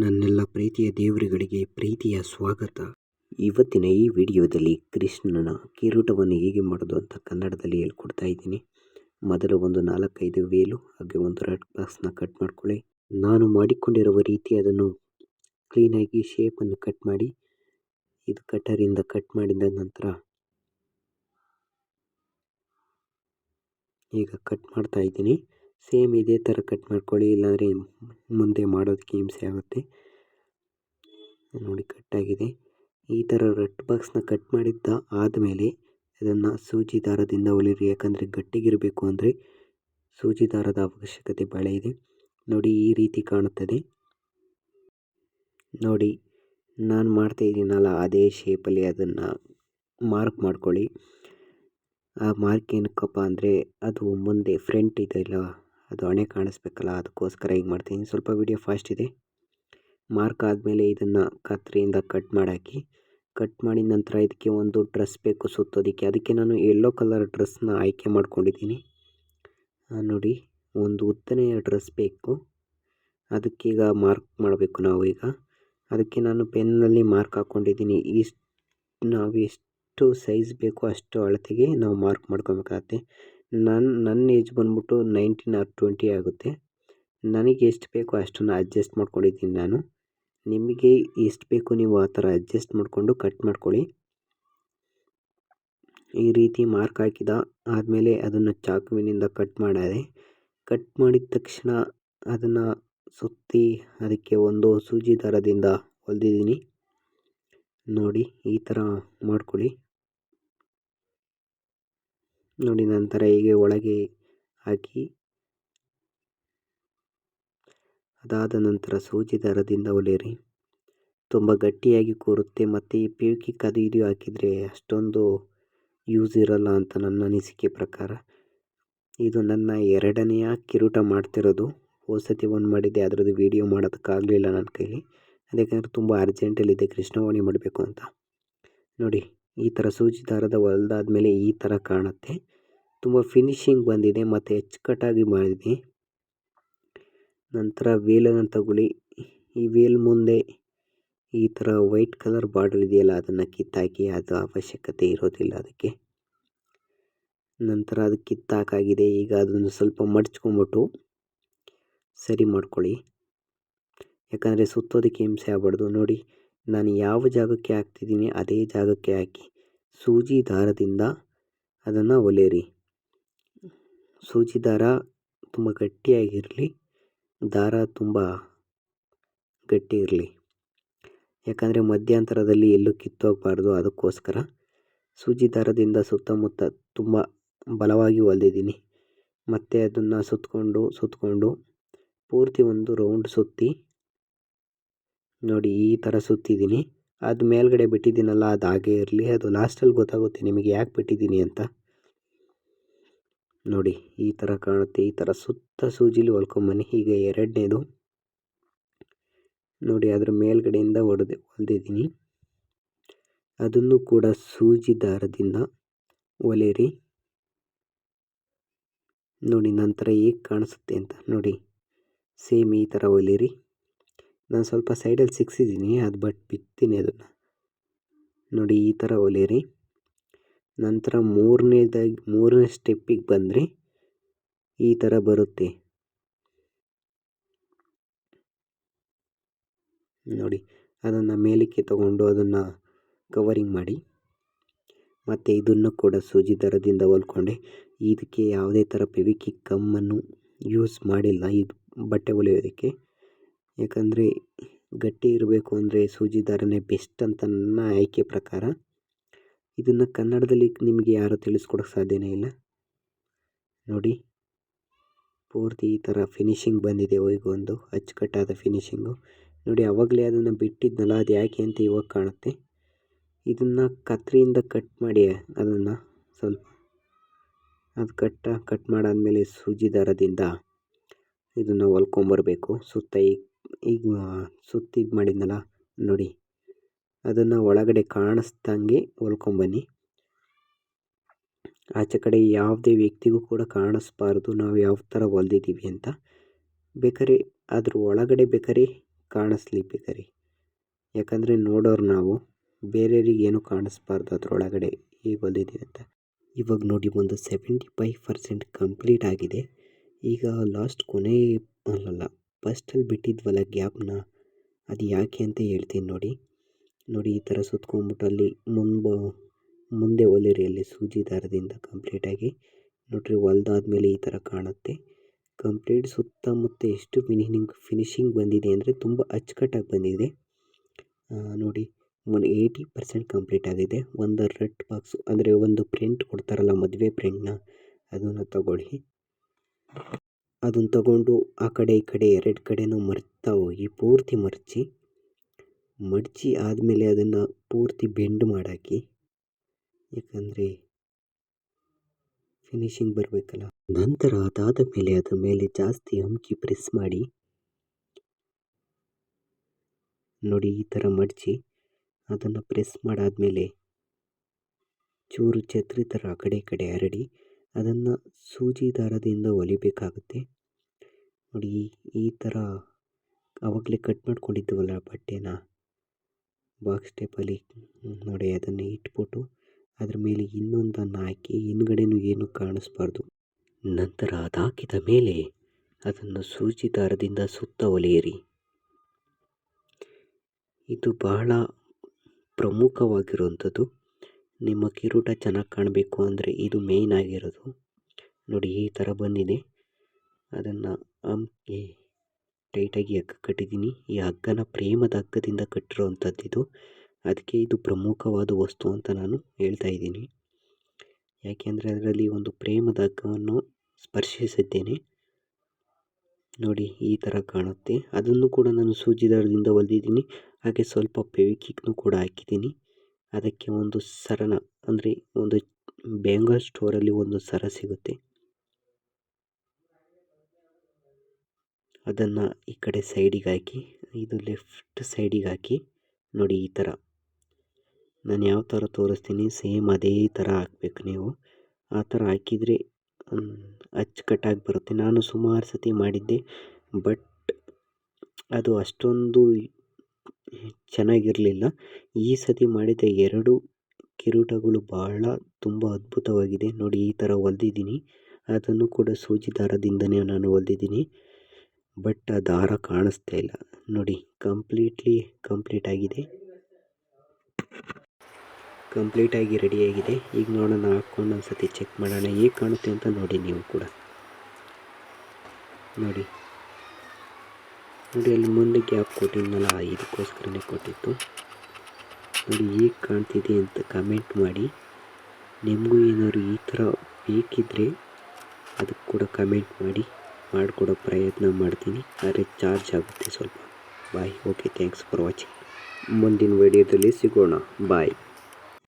ನನ್ನೆಲ್ಲ ಪ್ರೀತಿಯ ದೇವರುಗಳಿಗೆ ಪ್ರೀತಿಯ ಸ್ವಾಗತ. ಇವತ್ತಿನ ಈ ವಿಡಿಯೋದಲ್ಲಿ ಕೃಷ್ಣನ ಕಿರೀಟವನ್ನು ಹೇಗೆ ಮಾಡೋದು ಅಂತ ಕನ್ನಡದಲ್ಲಿ ಹೇಳ್ಕೊಡ್ತಾ ಇದ್ದೀನಿ. ಮೊದಲು ಒಂದು ನಾಲ್ಕೈದು ವೇಲು, ಹಾಗೆ ಒಂದು ರೆಡ್ ಬಾಕ್ಸ್ನ ಕಟ್ ಮಾಡ್ಕೊಳ್ಳಿ. ನಾನು ಮಾಡಿಕೊಂಡಿರುವ ರೀತಿ ಅದನ್ನು ಕ್ಲೀನಾಗಿ ಶೇಪನ್ನು ಕಟ್ ಮಾಡಿ, ಇದು ಕಟರಿಂದ ಕಟ್ ಮಾಡಿದ ನಂತರ ಈಗ ಕಟ್ ಮಾಡ್ತಾ ಇದ್ದೀನಿ. ಸೇಮ್ ಇದೇ ಥರ ಕಟ್ ಮಾಡ್ಕೊಳ್ಳಿ, ಇಲ್ಲಾಂದರೆ ಮುಂದೆ ಮಾಡೋದಕ್ಕೆ ಹಿಂಸೆ ಆಗುತ್ತೆ. ನೋಡಿ ಕಟ್ಟಾಗಿದೆ ಈ ಥರ ರಟ್ ಬಾಕ್ಸ್ನ ಕಟ್ ಮಾಡಿದ್ದ ಆದಮೇಲೆ ಇದನ್ನು ಸೂಜಿ ದಾರದಿಂದ ಹೊಲಿರಿ ಯಾಕಂದರೆ ಗಟ್ಟಿಗಿರಬೇಕು ಅಂದರೆ ಸೂಜಿ ದಾರದ ಅವಶ್ಯಕತೆ ಭಾಳ ಇದೆ. ನೋಡಿ, ಈ ರೀತಿ ಕಾಣುತ್ತದೆ. ನೋಡಿ, ನಾನು ಮಾಡ್ತಾ ಇದ್ದೀನಲ್ಲ, ಅದೇ ಶೇಪಲ್ಲಿ ಅದನ್ನು ಮಾರ್ಕ್ ಮಾಡ್ಕೊಳ್ಳಿ. ಆ ಮಾರ್ಕ್ ಏನಕ್ಕಪ್ಪ ಅಂದರೆ, ಅದು ಮುಂದೆ ಫ್ರಂಟ್ ಇದೆಯಲ್ಲ ಅದು ಹಣೆ ಕಾಣಿಸ್ಬೇಕಲ್ಲ, ಅದಕ್ಕೋಸ್ಕರ ಹಿಂಗೆ ಮಾಡ್ತೀನಿ. ಸ್ವಲ್ಪ ವಿಡಿಯೋ ಫಾಸ್ಟ್ ಇದೆ. ಮಾರ್ಕ್ ಆದಮೇಲೆ ಇದನ್ನು ಕತ್ತರಿಯಿಂದ ಕಟ್ ಮಾಡಾಕಿ ಕಟ್ ಮಾಡಿದ ನಂತರ ಇದಕ್ಕೆ ಒಂದು ಡ್ರೆಸ್ ಬೇಕು ಸುತ್ತೋದಕ್ಕೆ. ಅದಕ್ಕೆ ನಾನು ಯೆಲ್ಲೋ ಕಲರ್ ಡ್ರೆಸ್ನ ಆಯ್ಕೆ ಮಾಡ್ಕೊಂಡಿದ್ದೀನಿ. ನೋಡಿ, ಒಂದು ಉದ್ದನೆಯ ಡ್ರೆಸ್ ಬೇಕು. ಅದಕ್ಕೀಗ ಮಾರ್ಕ್ ಮಾಡಬೇಕು ನಾವು ಈಗ. ಅದಕ್ಕೆ ನಾನು ಪೆನ್ನಲ್ಲಿ ಮಾರ್ಕ್ ಹಾಕ್ಕೊಂಡಿದ್ದೀನಿ ಇಷ್ಟು, ನಾವು ಎಷ್ಟು ಸೈಜ್ ಬೇಕೋ ಅಷ್ಟು ಅಳತೆಗೆ ನಾವು ಮಾರ್ಕ್ ಮಾಡ್ಕೊಬೇಕಾಗತ್ತೆ. ನನ್ನ ನನ್ನ ಏಜ್ ಬಂದ್ಬಿಟ್ಟು ನೈನ್ಟೀನ್ ಆರ್ ಟ್ವೆಂಟಿ ಆಗುತ್ತೆ. ನನಗೆ ಎಷ್ಟು ಬೇಕೋ ಅಷ್ಟನ್ನು ಅಡ್ಜಸ್ಟ್ ಮಾಡ್ಕೊಂಡಿದ್ದೀನಿ ನಾನು. ನಿಮಗೆ ಎಷ್ಟು ಬೇಕು ನೀವು ಆ ಥರ ಅಡ್ಜಸ್ಟ್ ಮಾಡಿಕೊಂಡು ಕಟ್ ಮಾಡ್ಕೊಳ್ಳಿ. ಈ ರೀತಿ ಮಾರ್ಕ್ ಹಾಕಿದ ಆದಮೇಲೆ ಅದನ್ನು ಚಾಕುವಿನಿಂದ ಕಟ್ ಮಾಡಿದೆ ಕಟ್ ಮಾಡಿದ ತಕ್ಷಣ ಅದನ್ನು ಸುತ್ತಿ ಅದಕ್ಕೆ ಒಂದು ಸೂಜಿ ದಾರದಿಂದ ಹೊಲಿದಿದ್ದೀನಿ. ನೋಡಿ ಈ ಥರ ಮಾಡ್ಕೊಳ್ಳಿ. ನೋಡಿ ನಂತರ ಹೀಗೆ ಒಳಗೆ ಹಾಕಿ. ಅದಾದ ನಂತರ ಸೂಜಿ ದಾರದಿಂದ ಹೊಲಿಯಿರಿ ತುಂಬ ಗಟ್ಟಿಯಾಗಿ ಕೂರುತ್ತೆ ಮತ್ತು ಈ ಪಿವಿಕಿಕ್ ಅದು ಇದು ಹಾಕಿದರೆ ಅಷ್ಟೊಂದು ಯೂಸ್ ಇರಲ್ಲ ಅಂತ ನನ್ನ ಅನಿಸಿಕೆ ಪ್ರಕಾರ. ಇದು ನನ್ನ ಎರಡನೆಯ ಕಿರೀಟ ಮಾಡ್ತಿರೋದು. ಹೊಸತಿ ಒಂದು ಮಾಡಿದ್ದೆ, ಅದರದ್ದು ವೀಡಿಯೋ ಮಾಡೋದಕ್ಕಾಗಲಿಲ್ಲ ನನ್ನ ಕೈಲಿ. ಅದಕ್ಕೆ ತುಂಬ ಅರ್ಜೆಂಟಲ್ಲಿದೆ ಕೃಷ್ಣವಾಣಿ ಮಾಡಬೇಕು ಅಂತ. ನೋಡಿ, ಈ ಥರ ಸೂಜಿ ದಾರದ ಹೊಲ್ದಾದ್ಮೇಲೆ ಈ ಥರ ಕಾಣುತ್ತೆ. ತುಂಬ ಫಿನಿಶಿಂಗ್ ಬಂದಿದೆ, ಮತ್ತು ಹೆಚ್ಚುಕಟ್ಟಾಗಿ ಮಾಡಿದೆ ನಂತರ ವೇಲನ್ನು ತಗೊಳ್ಳಿ. ಈ ವೇಲ್ ಮುಂದೆ ಈ ಥರ ವೈಟ್ ಕಲರ್ ಬಾರ್ಡರ್ ಇದೆಯಲ್ಲ, ಅದನ್ನು ಕಿತ್ತಾಕಿ ಅದು ಅವಶ್ಯಕತೆ ಇರೋದಿಲ್ಲ ಅದಕ್ಕೆ. ನಂತರ ಅದು ಕಿತ್ತಾಕಾಗಿದೆ, ಈಗ ಅದನ್ನು ಸ್ವಲ್ಪ ಮಡ್ಚ್ಕೊಂಬಿಟ್ಟು ಸರಿ ಮಾಡ್ಕೊಳ್ಳಿ. ಯಾಕಂದರೆ ಸುತ್ತೋದಕ್ಕೆ ಹಿಂಸೆ ಆಗಬಾರ್ದು. ನೋಡಿ, ನಾನು ಯಾವ ಜಾಗಕ್ಕೆ ಹಾಕ್ತಿದ್ದೀನಿ, ಅದೇ ಜಾಗಕ್ಕೆ ಹಾಕಿ ಸೂಜಿ ದಾರದಿಂದ ಅದನ್ನು ಹೊಲಿಯಿರಿ ಸೂಜಿ ದಾರ ತುಂಬ ಗಟ್ಟಿಯಾಗಿರಲಿ, ದಾರ ತುಂಬ ಗಟ್ಟಿ ಇರಲಿ ಯಾಕಂದರೆ ಮಧ್ಯಂತರದಲ್ಲಿ ಎಲ್ಲೂ ಕಿತ್ತೋಗಬಾರ್ದು ಅದಕ್ಕೋಸ್ಕರ. ಸೂಜಿ ದಾರದಿಂದ ಸುತ್ತಮುತ್ತ ತುಂಬ ಬಲವಾಗಿ ಹೊಲ್ದಿದ್ದೀನಿ ಮತ್ತು ಅದನ್ನು ಸುತ್ತಕೊಂಡು ಸುತ್ತಕೊಂಡು ಪೂರ್ತಿ ಒಂದು ರೌಂಡ್ ಸುತ್ತಿ ನೋಡಿ ಈ ಥರ ಸುತ್ತಿದ್ದೀನಿ. ಅದು ಮೇಲ್ಗಡೆ ಬಿಟ್ಟಿದ್ದೀನಲ್ಲ ಅದು ಹಾಗೇ ಇರಲಿ. ಅದು ಲಾಸ್ಟಲ್ಲಿ ಗೊತ್ತಾಗುತ್ತೆ ನಿಮಗೆ ಯಾಕೆ ಬಿಟ್ಟಿದ್ದೀನಿ ಅಂತ. ನೋಡಿ, ಈ ಥರ ಕಾಣುತ್ತೆ. ಈ ಥರ ಸುತ್ತ ಸೂಜಿಲಿ ಹೊಲ್ಕೊಂಬನ್ನಿ ಈಗ ಎರಡನೇದು. ನೋಡಿ, ಅದರ ಮೇಲ್ಗಡೆಯಿಂದ ಹೊಡೆದು ಹೊಲ್ದಿದ್ದೀನಿ ಅದನ್ನು ಕೂಡ ಸೂಜಿ ದಾರದಿಂದ ಹೊಲಿಯಿರಿ ನೋಡಿ, ನಂತರ ಹೇಗೆ ಕಾಣಿಸುತ್ತೆ ಅಂತ. ನೋಡಿ, ಸೇಮ್ ಈ ಥರ ಹೊಲಿಯಿರಿ ನಾನು ಸ್ವಲ್ಪ ಸೈಡಲ್ಲಿ ಸಿಕ್ಸಿದ್ದೀನಿ, ಅದು ಬಟ್ ಬಿತ್ತೀನಿ ಅದನ್ನು. ನೋಡಿ, ಈ ಥರ ಹೊಲಿಯಿರಿ ನಂತರ ಮೂರನೇದಾಗಿ, ಮೂರನೇ ಸ್ಟೆಪ್ಪಿಗೆ ಬಂದರೆ. ಈ ಥರ ಬರುತ್ತೆ. ನೋಡಿ, ಅದನ್ನು ಮೇಲಕ್ಕೆ ತಗೊಂಡು ಅದನ್ನು ಕವರಿಂಗ್ ಮಾಡಿ. ಮತ್ತು ಇದನ್ನು ಕೂಡ ಸೂಜಿ ದರದಿಂದ ಹೊಲ್ಕೊಂಡೆ. ಇದಕ್ಕೆ ಯಾವುದೇ ಥರ ಪೆವಿಕಿ ಕಮ್ಮನ್ನು ಯೂಸ್ ಮಾಡಿಲ್ಲ ಇದು ಬಟ್ಟೆ ಹೊಲಿಯೋದಕ್ಕೆ. ಯಾಕಂದರೆ ಗಟ್ಟಿ ಇರಬೇಕು ಅಂದರೆ ಸೂಜಿ ದಾರನೇ ಬೆಸ್ಟ್ ಅಂತ ನನ್ನ ಆಯ್ಕೆ ಪ್ರಕಾರ. ಇದನ್ನು ಕನ್ನಡದಲ್ಲಿ ನಿಮಗೆ ಯಾರು ತಿಳಿಸ್ಕೊಡೋಕ್ಕೆ ಸಾಧ್ಯನೇ ಇಲ್ಲ? ನೋಡಿ, ಪೂರ್ತಿ ಈ ಥರ ಫಿನಿಶಿಂಗ್ ಬಂದಿದೆ ಒಂದು, ಅಚ್ಚುಕಟ್ಟಾದ ಫಿನಿಶಿಂಗು ನೋಡಿ ಆವಾಗಲೇ ಅದನ್ನು ಬಿಟ್ಟಿದ್ನಲ್ಲ, ಅದು ಯಾಕೆ ಅಂತ ಇವಾಗ ಕಾಣುತ್ತೆ. ಇದನ್ನು ಕತ್ರಿಯಿಂದ ಕಟ್ ಮಾಡಿ ಅದನ್ನು ಸ್ವಲ್ಪ, ಅದು ಕಟ್ಟ ಕಟ್ ಮಾಡಾದಮೇಲೆ ಸೂಜಿ ದಾರದಿಂದ ಇದನ್ನು ಹೊಲ್ಕೊಂಬರ್ಬೇಕು. ಸುತ್ತ ಈಗ ಈಗ ಸುತ್ತ ಮಾಡಿದ್ನಲ್ಲ, ನೋಡಿ. ಅದನ್ನು ಒಳಗಡೆ ಕಾಣಿಸ್ದಂಗೆ ಹೊಲ್ಕೊಂಬನ್ನಿ ಆಚೆ ಕಡೆ ಯಾವುದೇ ವ್ಯಕ್ತಿಗೂ ಕೂಡ ಕಾಣಿಸ್ಬಾರ್ದು, ನಾವು ಯಾವ ಥರ ಹೊಲ್ದಿದ್ದೀವಿ ಅಂತ. ಬೇಕಾದ್ರೆ ಅದ್ರ ಒಳಗಡೆ ಬೇಕಾದ್ರೆ ಕಾಣಿಸ್ಲಿ ಬೇಕಾರೆ ಯಾಕಂದರೆ ನೋಡೋರು ನಾವು, ಬೇರೆಯವ್ರಿಗೆ ಏನೂ ಕಾಣಿಸ್ಬಾರ್ದು ಅದರೊಳಗಡೆ ಹೇಗೆ ಹೊಲ್ದಿದ್ದೀವಿ ಅಂತ. ಇವಾಗ ನೋಡಿ ಒಂದು ಸೆವೆಂಟಿ ಫೈವ್ ಪರ್ಸೆಂಟ್ ಕಂಪ್ಲೀಟ್ ಆಗಿದೆ. ಈಗ ಲಾಸ್ಟ್ ಕೊನೆ ಅಲ್ಲಲ್ಲ ಫಸ್ಟಲ್ಲಿ ಬಿಟ್ಟಿದ್ವಲ್ಲ ಗ್ಯಾಪ್ನ ಅದು ಯಾಕೆ ಅಂತ ಹೇಳ್ತೀನಿ ನೋಡಿ. ನೋಡಿ, ಈ ಥರ ಸುತ್ಕೊಂಡ್ಬಿಟ್ಟು ಅಲ್ಲಿ ಮುಂಬ, ಮುಂದೆ ಒಲೆರಿಯಲ್ಲಿ ಸೂಜಿ ದಾರದಿಂದ ಕಂಪ್ಲೀಟಾಗಿ ನೋಡ್ರಿ, ಹೊಲ್ದಾದ್ಮೇಲೆ ಈ ಥರ ಕಾಣುತ್ತೆ. ಕಂಪ್ಲೀಟ್ ಸುತ್ತಮುತ್ತ ಎಷ್ಟು ಫಿನಿಶಿಂಗ್ ಫಿನಿಶಿಂಗ್ ಬಂದಿದೆ ಅಂದರೆ ತುಂಬ ಅಚ್ಚುಕಟ್ಟಾಗಿ ಬಂದಿದೆ. ನೋಡಿ ಒಂದು ಏಯ್ಟಿ ಪರ್ಸೆಂಟ್ ಕಂಪ್ಲೀಟ್ ಆಗಿದೆ. ಒಂದು ರೆಡ್ ಬಾಕ್ಸು ಅಂದರೆ ಒಂದು ಪ್ರಿಂಟ್ ಕೊಡ್ತಾರಲ್ಲ, ಮದುವೆ ಪ್ರಿಂಟ್ನ ಅದನ್ನು ತಗೊಳ್ಳಿ. ಅದನ್ನು ತಗೊಂಡು ಆ ಕಡೆ, ಈ ಕಡೆ, ಎರಡು ಕಡೆನೂ ಮರ್ತಾ ಹೋಗಿ, ಪೂರ್ತಿ ಮರ್ಚಿ. ಮಡಚಿ ಆದಮೇಲೆ ಅದನ್ನು ಪೂರ್ತಿ ಬೆಂಡ್ ಮಾಡಾಕಿ, ಯಾಕಂದರೆ ಫಿನಿಶಿಂಗ್ ಬರಬೇಕಲ್ಲ. ನಂತರ ಅದಾದ ಮೇಲೆ ಅದರ ಮೇಲೆ ಜಾಸ್ತಿ ಅಮ್ಕಿ ಪ್ರೆಸ್ ಮಾಡಿ, ನೋಡಿ ಈ ಥರ ಮಡಚಿ, ಅದನ್ನು ಪ್ರೆಸ್ ಮಾಡಾದಮೇಲೆ ಚೂರು ಛತ್ರಿ ಥರ ಆ ಕಡೆ ಕಡೆ ಹರಡಿ, ಅದನ್ನು ಸೂಜಿ ದಾರದಿಂದ ಹೊಲಿಬೇಕಾಗುತ್ತೆ. ನೋಡಿ ಈ ಥರ ಆವಾಗಲೇ ಕಟ್ ಮಾಡ್ಕೊಂಡಿದ್ದೀವಲ್ಲ ಬಟ್ಟೆನ. ಬಾಕ್ಸ್ ಟೈಪಲ್ಲಿ ನೋಡಿ, ಅದನ್ನು ಇಟ್ಬಿಟ್ಟು ಅದ್ರ ಮೇಲೆ ಇನ್ನೊಂದನ್ನು ಹಾಕಿ ಹಿಂದ್ಗಡೆನೂ ಏನು ಕಾಣಿಸ್ಬಾರ್ದು. ನಂತರ ಅದಾಕಿದ ಮೇಲೆ ಅದನ್ನು ಸೂಜಿ ದಾರದಿಂದ ಸುತ್ತ ಹೊಲಿಯಿರಿ ಇದು ಬಹಳ ಪ್ರಮುಖವಾಗಿರುವಂಥದ್ದು. ನಿಮ್ಮ ಕಿರೀಟ ಚೆನ್ನಾಗಿ ಕಾಣಬೇಕು ಅಂದರೆ ಇದು ಮೇಯ್ನ್ ಆಗಿರೋದು. ನೋಡಿ, ಈ ಥರ ಬಂದಿದೆ. ಅದನ್ನು ಹಂಗೆ ಟೈಟಾಗಿ ಹಗ್ಗ ಕಟ್ಟಿದ್ದೀನಿ. ಈ ಹಗ್ಗನ ಪ್ರೇಮದ ಹಗ್ಗದಿಂದ ಕಟ್ಟಿರುವಂಥದ್ದು ಇದು. ಅದಕ್ಕೆ ಇದು ಪ್ರಮುಖವಾದ ವಸ್ತು ಅಂತ ನಾನು ಹೇಳ್ತಾ ಇದ್ದೀನಿ. ಯಾಕೆಂದರೆ ಅದರಲ್ಲಿ ಒಂದು ಪ್ರೇಮದ ಹಗ್ಗವನ್ನು ಸ್ಪರ್ಶಿಸಿದ್ದೇನೆ. ನೋಡಿ, ಈ ಥರ ಕಾಣುತ್ತೆ. ಅದನ್ನು ಕೂಡ ನಾನು ಸೂಜಿ ದಾರದಿಂದ ಹೊಲಿದಿದ್ದೀನಿ. ಹಾಗೆ ಸ್ವಲ್ಪ ಪೆವಿಕಿಕ್ನು ಕೂಡ ಹಾಕಿದ್ದೀನಿ. ಅದಕ್ಕೆ ಒಂದು ಸರನ, ಅಂದರೆ ಒಂದು ಬ್ಯಾಂಗಲ್ ಸ್ಟೋರಲ್ಲಿ ಒಂದು ಸರ ಸಿಗುತ್ತೆ. ಅದನ್ನು ಈ ಕಡೆ ಸೈಡಿಗೆ ಹಾಕಿ, ಇದು ಲೆಫ್ಟ್ ಸೈಡಿಗೆ ಹಾಕಿ, ನೋಡಿ ಈ ಥರ ನಾನು ಯಾವ ಥರ ತೋರಿಸ್ತೀನಿ ಸೇಮ್ ಅದೇ ಥರ ಹಾಕ್ಬೇಕು ನೀವು. ಆ ಥರ ಹಾಕಿದರೆ ಅಚ್ಚುಕಟ್ಟಾಗಿ ಬರುತ್ತೆ. ನಾನು ಸುಮಾರು ಸತಿ ಮಾಡಿದ್ದೆ, ಬಟ್ ಅದು ಅಷ್ಟೊಂದು ಚೆನ್ನಾಗಿರಲಿಲ್ಲ. ಈ ಸತಿ ಮಾಡಿದ ಎರಡು ಕಿರೀಟಗಳು ಬಹಳ ತುಂಬ ಅದ್ಭುತವಾಗಿದೆ. ನೋಡಿ ಈ ಥರ ಹೊಲ್ದಿದ್ದೀನಿ. ಅದನ್ನು ಕೂಡ ಸೂಜಿ ದಾರದಿಂದನೇ ನಾನು ಹೊಲ್ದಿದ್ದೀನಿ. ಬಟ್ ಆ ದಾರ ಕಾಣಿಸ್ತಾ ಇಲ್ಲ. ನೋಡಿ ಕಂಪ್ಲೀಟ್ಲಿ ಕಂಪ್ಲೀಟ್ ಆಗಿದೆ. ಕಂಪ್ಲೀಟಾಗಿ ರೆಡಿಯಾಗಿದೆ ಈಗ ನೋಡೋಣ, ಹಾಕ್ಕೊಂಡು ಒಂದು ಸತಿ ಚೆಕ್ ಮಾಡೋಣ. ಹೇಗೆ ಕಾಣುತ್ತೆ ಅಂತ ನೋಡಿ ನೀವು ಕೂಡ. ನೋಡಿ. ನೋಡಿ, ಅಲ್ಲಿ ಮುಂದೆ ಗ್ಯಾಪ್ ಕೊಟ್ಟಿದ್ನಲ್ಲ, ಇದಕ್ಕೋಸ್ಕರನೇ ಕೊಟ್ಟಿತ್ತು. ನೋಡಿ, ಹೇಗೆ ಕಾಣ್ತಿದೆ ಅಂತ ಕಮೆಂಟ್ ಮಾಡಿ. ನಿಮಗೂ ಏನಾದ್ರು ಈ ಥರ ಬೇಕಿದ್ದರೆ ಅದಕ್ಕೆ ಕೂಡ ಕಮೆಂಟ್ ಮಾಡಿ. ಮಾಡಿಕೊಡೋ ಪ್ರಯತ್ನ ಮಾಡ್ತೀನಿ. ಆದರೆ ಚಾರ್ಜ್ ಆಗುತ್ತೆ ಸ್ವಲ್ಪ. Bye. Okay thanks for watching ಮುಂದಿನ ವಿಡಿಯೋದಲ್ಲಿ ಸಿಗೋಣ. ಬಾಯ್